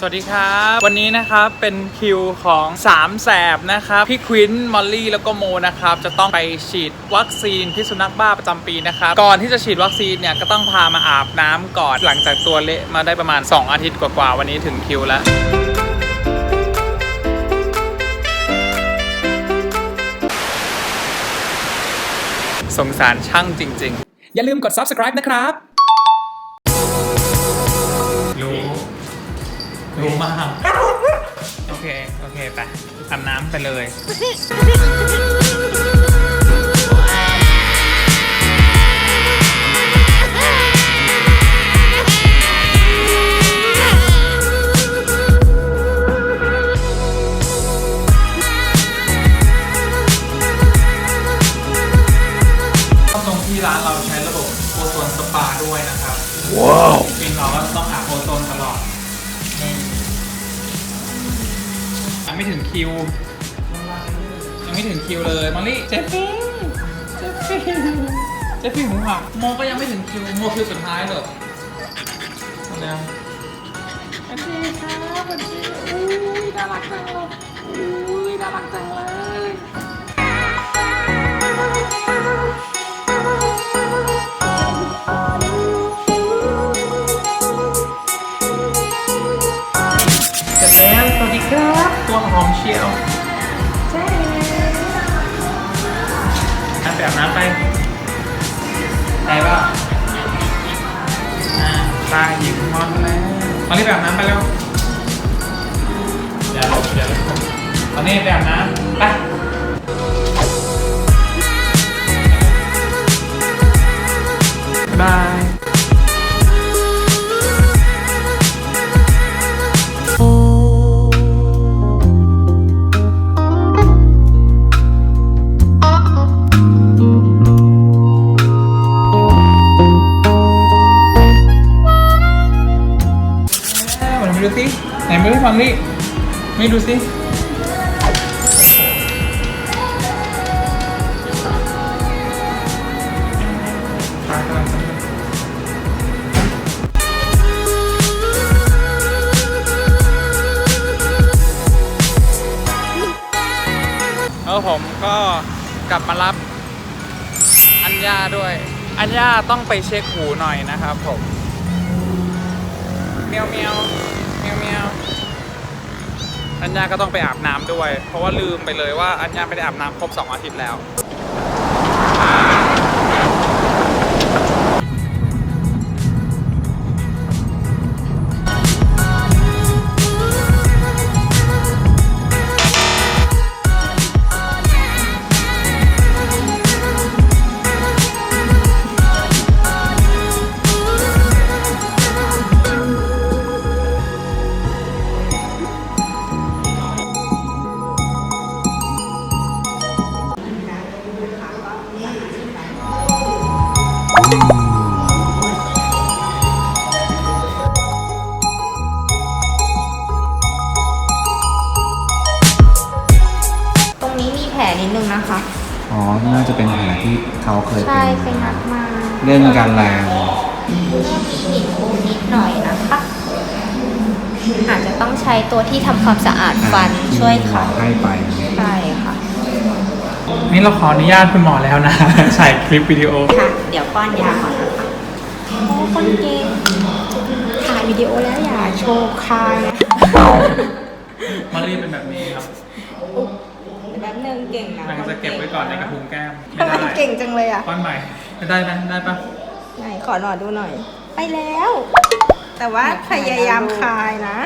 สวัสดีครับ วันนี้นะครับเป็นคิวของสามแสบนะครับ พี่ควินมอลลี่ แล้วก็โมนะครับ จะต้องไปฉีดวัคซีนพิษสุนัขบ้าประจำปีนะครับ ก่อนที่จะฉีดวัคซีนเนี่ย ก็ต้องพามาอาบน้ำก่อน หลังจากตัวเละมาได้ประมาณ 2 อาทิตย์กว่าๆ วันนี้ถึงคิวแล้วสงสารช่างจริง ๆ อย่าลืมกด subscribe นะครับรู้ รู้มาก โอเค โอเค ไปอาบน้ำไปเลย ตรงที่ร้านเราใช้ระบบโอโซนสปาด้วยนะครับ ว้าว จริงๆเราก็ต้องอาบโอโซนตลอด ไม่ถึงคิว ยังไม่ถึงคิวเลยมาลลี่เจฟฟี่เจฟฟี่เจฟฟี่หูหักโมก็ยังไม่ถึงคิวโมคิวสุดท้ายเลยเอาแล้วสวัสดีครับสวัสดีอุ้ยน่ารักจังเลยอุ้ยน่ารักจังเลย ตัวหอมเชียวใช่น้ำไปอาบน้ำไปไปเปล่าอ่าตาหยิบงอนแล้วตอนนี้ไปอาบน้ำไปแล้วอย่าหลบอย่าหลบตอนนี้ไปอาบน้ำไปบาย ม่ดูสิเร็จแล้วผมก็กลับมารับอัญญาด้วย อัญญาต้องไปเช็คหูหน่อยนะครับผมเมียวเมียว อัญญาก็ต้องไปอาบน้ำด้วย เพราะว่าลืมไปเลยว่าอัญญาไม่ได้อาบน้ำครบ 2 อาทิตย์แล้ว อาจจะต้องใช้ตัวที่ทำความสะอาดฟันช่วยหมอค่ะให้ไปใช่ค่ะ นี่เราขออนุญาตคุณหมอแล้วนะถ่ายคลิปวิดีโอ ค่ะ เดี๋ยวป้อนยาก่อนนะคะโอ้คนเก่งถ่ายวิดีโอแล้วอย่าโชว์คายนะมารีเป็นแบบนี้ครับแป๊บนึงเก่งนะนางจะเก็บไว้ก่อนในกระพุ้งแก้มไม่ทำไมได้เก่งจังเลยอะก้อนใหม่ไม่ ได้ไหมได้ปะไหนขอหน่อยดูหน่อย ไปแล้ว แต่ว่าพยายามคายนะ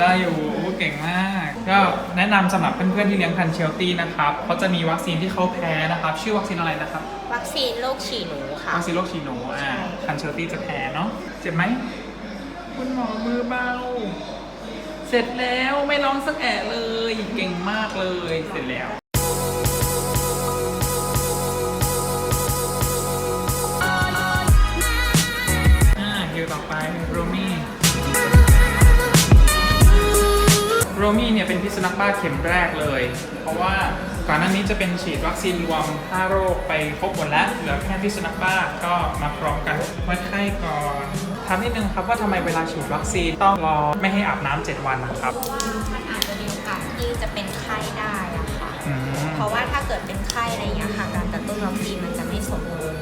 ได้อยู่อู้เก่งมาก ก็แนะนำสำหรับเพื่อนๆที่เลี้ยงพันธุ์เชลตี้นะครับเขาจะมีวัคซีนที่เขาแพ้นะครับ ชื่อวัคซีนอะไรนะครับ วัคซีนโรคฉี่หนูค่ะ วัคซีนโรคฉี่หนูอ่าพันเชลตี้จะแพ้เนาะเจ็บไหม คุณหมอมือเบา เสร็จแล้วไม่ร้องสักแอะเลย เก่งมากเลย เสร็จแล้ว มี่เนี่ยเป็นพิษสุนัขบ้าเข็มแรกเลย เพราะว่าก่อนหน้านี้จะเป็นฉีดวัคซีนรวม 5 โรคไปครบหมดแล้ว เหลือแค่พิษสุนัขบ้าก็มาพร้อมกันวัดไข้ก่อนถามนิดนึงครับว่าทำไมเวลาฉีดวัคซีนต้องรอไม่ให้อาบน้ำ7วันนะครับ เพราะว่ามันอาจจะมีโอกาสที่จะเป็นไข้ได้อะค่ะ อืม เพราะว่าถ้าเกิดเป็นไข้อะไรอย่างเงี้ยค่ะ การกระตุ้นวัคซีนมันจะไม่สมบูรณ์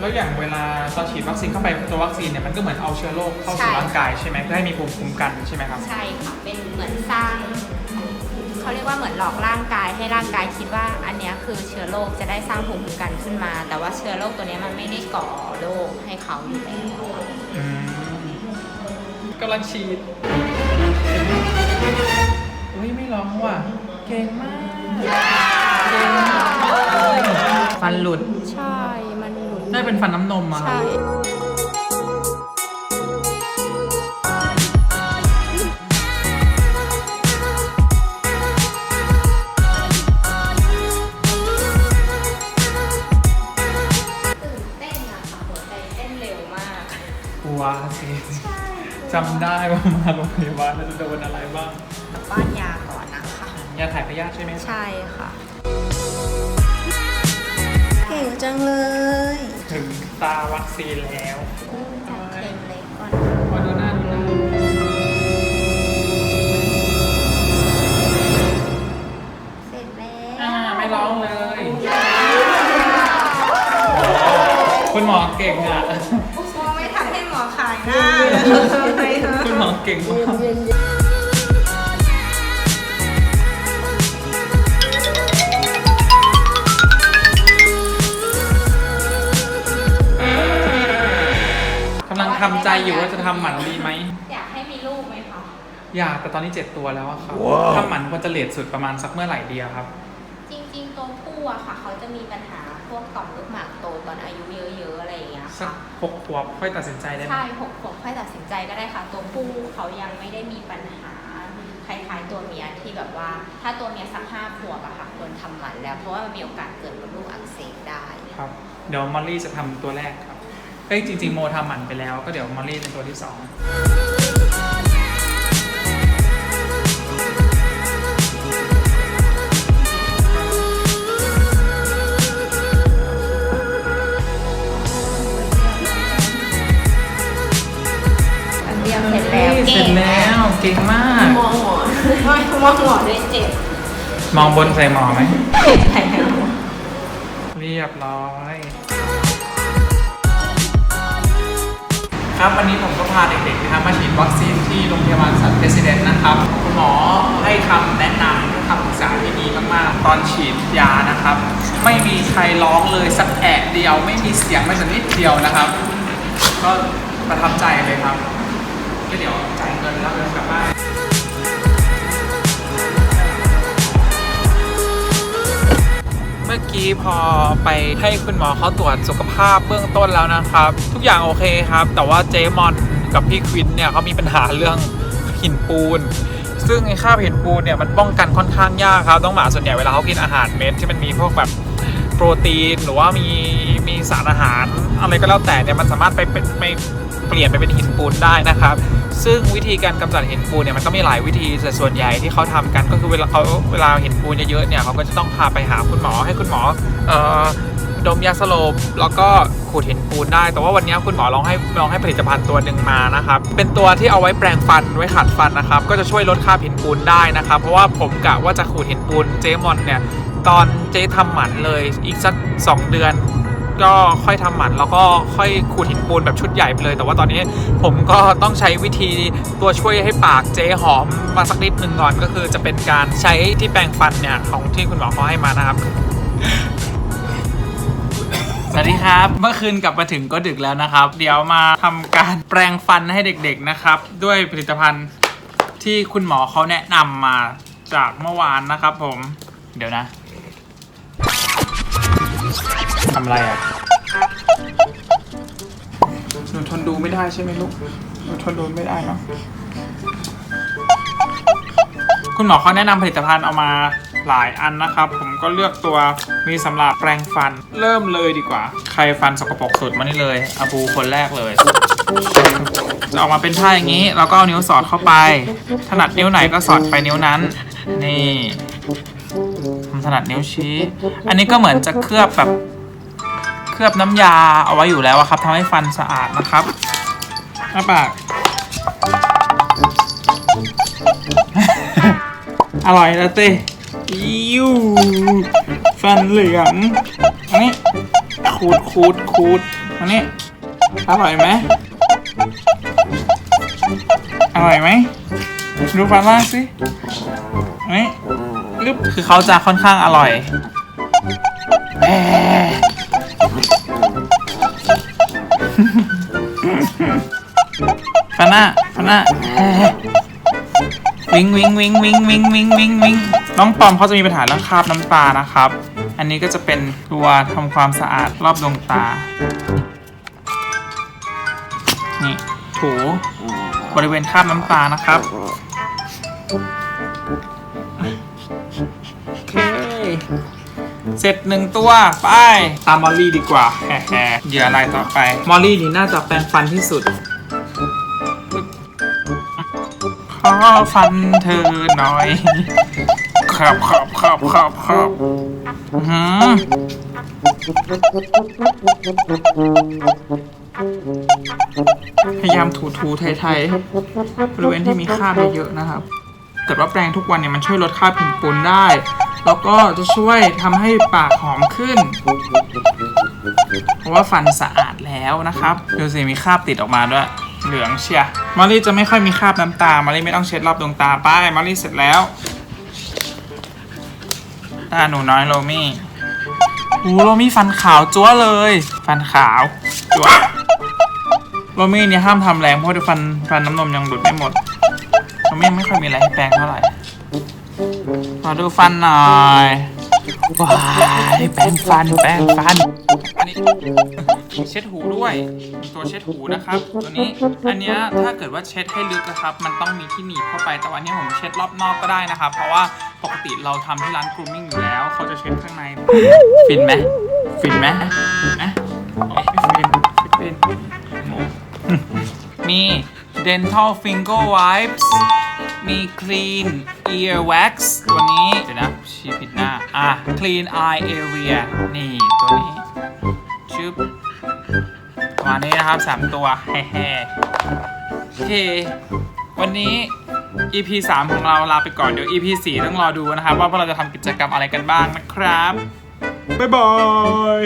แล้วอย่างเวลาเราฉีดวัคซีนเข้าไปตัววัคซีนเนี่ยมันก็เหมือนเอาเชื้อโรคเข้าใช่สู่ร่างกายใช่ไหมเพื่อให้มีภูมิคุ้มกันใช่ไหมครับ ใช่ค่ะ เป็นเหมือนสร้างเขาเรียกว่าเหมือนหลอกร่างกายให้ร่างกายคิดว่าอันเนี้ยคือเชื้อโรคจะได้สร้างภูมิคุ้มกันขึ้นมา แต่ว่าเชื้อโรคตัวเนี้ยมันไม่ได้ก่อโรคให้เขาอยู่แล้วอืมกำลังฉีดเฮ้ยไม่ร้องว่ะ เก่งมาก เก่งมากเลยฟันหลุด ใช่มันหลุด ได้เป็นฟันน้ำนมอะใช่ตื่นเต้นอะค่ะหัวใจเต้นเร็วมาก กลัวสิใช่จำได้ว่ามาโรงพยาบาลแล้วจะโดนอะไรบ้างกลับบ้านยาก่อนนะคะ ยาถ่ายพยาธิใช่ไหมครับใช่ค่ะ ตาวัคซีนแล้วจัดเข็มเล็กก่อนมาดูหน้าดูหน้าเสร็จแล้วอ่าไม่ร้องเลย คุณหมอเก่งอะมองไม่ทันให้หมอขายหน้าเลยคุณหมอเก่งมากกำลัง ทำใจอยู่ว่าจะทำหมันดีไหม อยากให้มีลูกไหมคะอยากแต่ตอนนี้เจ็ดตัวแล้วอะครับทำหมันควรจะเลทสุดประมาณสักเมื่อไหร่ดีอะครับ จริงๆตัวผู้อะค่ะ เขาจะมีปัญหาพวกต่อมลูกหมากโตตอนอายุเยอะๆอะไรอย่างเงี้ยสักค่ะ หกขวบค่อยตัดสินใจได้ไหมใช่หกขวบค่อยตัดสินใจก็ได้ค่ะ ตัวผู้เขายังไม่ได้มีปัญหาคล้ายๆตัวเมียที่แบบว่า ถ้าตัวเมียสักห้าขวบอะค่ะควรทำหมันแล้วเพราะว่ามันมีโอกาสเกิดมดลูกอักเสบได้ ครับ เดี๋ยวมอลลี่จะทำตัวแรกครับ เอ้ยจริงๆโมทำหมันไปแล้ว ก็เดี๋ยวมอลลี่เป็นตัวที่สองอันเดียวเสร็จแล้วเสร็จแล้วเก่งมาก มองหมอไม่มองหมอด้วยเจ็บมองบนใส่หมอไหมเจ็บแผลเรียบร้อย ครับวันนี้ผมก็พาเด็กๆนะครับมาฉีดวัคซีนที่โรงพยาบาลสัตว์เรสซิเดนนะครับคุณหมอให้คำแนะนำให้คำปรึกษาที่ดีมากๆ ตอนฉีดยานะครับ ไม่มีใครร้องเลยสักแอะเดียว ไม่มีเสียงไม่แต่นิดเดียวนะครับ ก็ประทับใจเลยครับก็เดี๋ยวจ่ายเงินแล้วเดินกลับบ้าน มื่อกี้พอไปให้คุณหมอเขาตรวจสุขภาพเบื้องต้นแล้วนะครับ ทุกอย่างโอเคครับ แต่ว่าเจมอนกับพี่ควินเนี่ยเขามีปัญหาเรื่องหินปูน ซึ่งไอ้คราบหินปูนเนี่ยมันป้องกันค่อนข้างยากครับต้องหมาส่วนใหญ่เวลาเขากินอาหารเม็ดที่มันมีพวกแบบโปรตีนหรือว่ามีมีสารอาหารอะไรก็แล้วแต่เนี่ยมันสามารถไปเป็นไป เปลี่ยนไปเป็นหินปูนได้นะครับ ซึ่งวิธีการกำจัดหินปูนเนี่ยมันก็มีหลายวิธีแต่ส่วนใหญ่ที่เขาทำกันก็คือเวลาเขาเวลาหินปูนเยอะๆเนี่ยเขาก็จะต้องพาไปหาคุณหมอให้คุณหมอเอ่อดมยาสลบแล้วก็ขูดหินปูนได้ แต่ว่าวันนี้คุณหมอลองให้ลองให้ผลิตภัณฑ์ตัวหนึ่งมานะครับ เป็นตัวที่เอาไว้แปรงฟันไว้ขัดฟันนะครับ ก็จะช่วยลดค่าหินปูนได้นะครับ เพราะว่าผมกะว่าจะขูดหินปูนเจมอนเนี่ยตอนเจทำหมันเลยอีกสักสองเดือน ก็ค่อยทำหมันแล้วก็ค่อยขูดหินปูนแบบชุดใหญ่ไปเลย แต่ว่าตอนนี้ผมก็ต้องใช้วิธีตัวช่วยให้ปากเจ๊หอมมาสักนิดหนึ่งก่อนก็คือจะเป็นการใช้ที่แปรงฟันเนี่ยของที่คุณหมอเขาให้มานะครับสวัสดีครับ เมื่อคืนกลับมาถึงก็ดึกแล้วนะครับ เดี๋ยวมาทำการแปรงฟันให้เด็กๆนะครับ ด้วยผลิตภัณฑ์ที่คุณหมอเขาแนะนำมาจากเมื่อวานนะครับผม เดี๋ยวนะ ทำอะไรอะหนูทนดูไม่ได้ใช่ไหมลูกหนูทนดูไม่ได้เนาะคุณหมอเขาแนะนำผลิตภัณฑ์เอามาหลายอันนะครับ ผมก็เลือกตัวมีสำหรับแปรงฟันเริ่มเลยดีกว่า ใครฟันสกปรกสุดมานี่เลยอาบูคนแรกเลยจะออกมาเป็นท่าอย่างนี้ แล้วก็เอานิ้วสอดเข้าไป ถนัดนิ้วไหนก็สอดไปนิ้วนั้น นี่ทำ ถนัดนิ้วชี้ อันนี้ก็เหมือนจะเคลือบแบบเคลือบน้ำยาเอาไว้อยู่แล้วครับทำให้ฟันสะอาดนะครับอ้าปาก อร่อยแล้วเต้อิ้วฟันเหลืองอันนี้ขูดขูดขูดอันนี้อร่อยไหมอร่อยไหมดูฟันล่างสิอันนี้ ลึบคือเขาจะค่อนข้างอร่อยแหมฟันหน้าฟันหน้าวิงวิงวิงวิงวิงวิงวิงวิงน้องปอมเขาจะมีปัญหาเรื่องคราบน้ำตานะครับ อันนี้ก็จะเป็นตัวทำความสะอาดรอบดวงตา นี่ถูบริเวณคราบน้ำตานะครับ เสร็จหนึ่งตัวไปตามมอลลี่ดีกว่าแฮ่เหยื่ออะไรต่อไป มอลลี่นี่น่าจะแปรงฟันที่สุดขอฟันเธอหน่อยครับครับครับครับครับหือพยายามถูถูไทยๆบริเวณที่มีคราบเยอะๆนะครับเกิดว่าแปรงทุกวันเนี่ยมันช่วยลดคราบผิวปนได้ แล้วก็จะช่วยทำให้ปากหอมขึ้น เพราะว่าฟันสะอาดแล้วนะครับดูสิมีคราบติดออกมาด้วย เหลืองเชียมอลลี่จะไม่ค่อยมีคราบน้ำตามอลลี่ไม่ต้องเช็ดรอบดวงตาไป้ายมอลลี่เสร็จแล้วตาหนูน้อยโรมี่โอ้โรมี่ฟันขาวจั๊วเลย ฟันขาวจั๊วโรมี่เนี่ยห้ามทำแรงเพราะเดี๋ยวฟันฟันน้ำนมยังหลุดไม่หมดโรมี่ไม่ค่อยมีอะไรให้แปรงเท่าไหร่ มาดูฟันหน่อยว้ายแปรงฟันแปรงฟัน อันนี้เช็ดหูด้วย ตัวเช็ดหูนะครับ ตัวนี้ อันเนี้ยถ้าเกิดว่าเช็ดให้ลึกนะครับ มันต้องมีที่หนีบเข้าไป แต่วันนี้ผมเช็ดรอบนอกก็ได้นะครับ เพราะว่าปกติเราทำที่ร้านกรูมมิ่งอยู่แล้ว เขาจะเช็ดข้างใน ฟินไหมฟินไหมนะเอ๊ะไม่ฟินฟินมี dental finger wipes มี clean ear wax ตัวนี้ เดี๋ยวนะชี้ผิดหน้า อะ clean eye area นี่ ตัวนี้ ชึบประมาณนี้นะครับ 3 ตัว แฮ่ๆโอเค วันนี้ EP 3 ของเราลาไปก่อน เดี๋ยว EP 4 ต้องรอดูนะครับ ว่าพวกเราจะทำกิจกรรมอะไรกันบ้างนะครับ บ๊ายบาย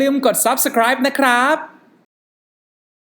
ลืมกด subscribe นะครับ